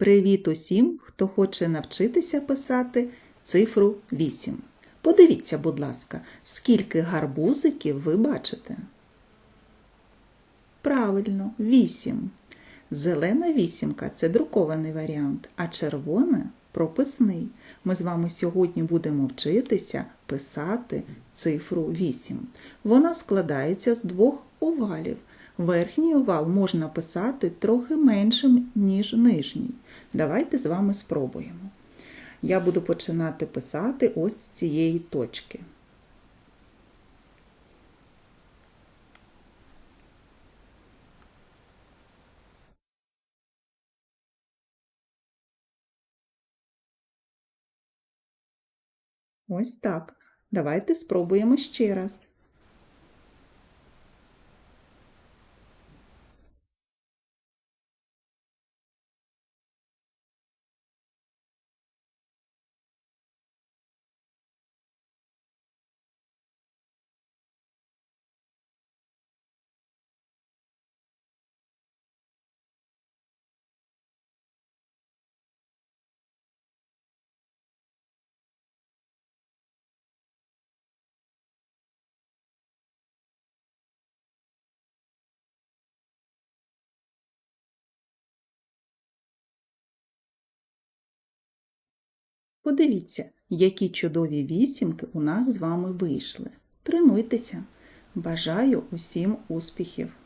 Привіт усім, хто хоче навчитися писати цифру 8. Подивіться, будь ласка, скільки гарбузиків ви бачите. Правильно, 8. Зелена вісімка це друкований варіант, а червона прописний. Ми з вами сьогодні будемо вчитися писати цифру 8. Вона складається з двох овалів. Верхній овал можна писати трохи меншим, ніж нижній. Давайте з вами спробуємо. Я буду починати писати ось з цієї точки. Ось так. Давайте спробуємо ще раз. Подивіться, які чудові вісімки у нас з вами вийшли. Тренуйтеся! Бажаю усім успіхів!